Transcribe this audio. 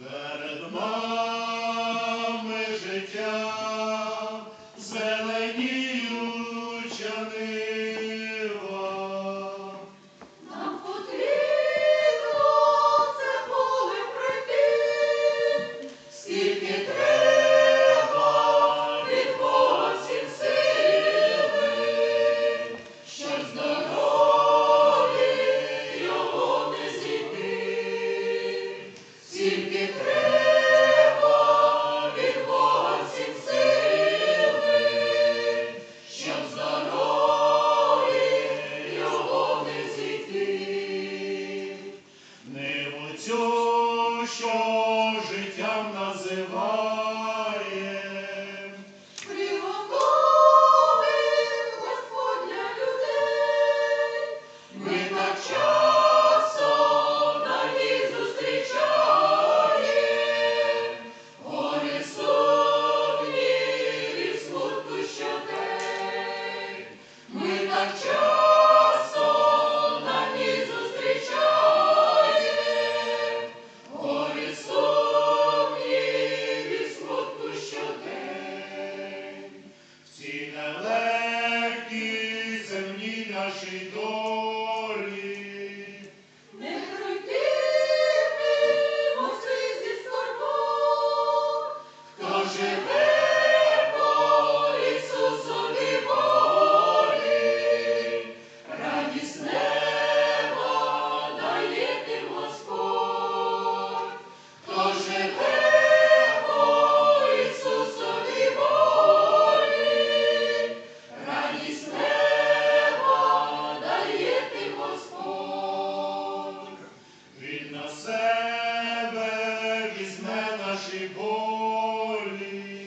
Let the все, що життям називає. Приготовим Господь для людей, ми так часом навіть зустрічає, горі сумні і смутку щодень, ми так часом She don't. holy.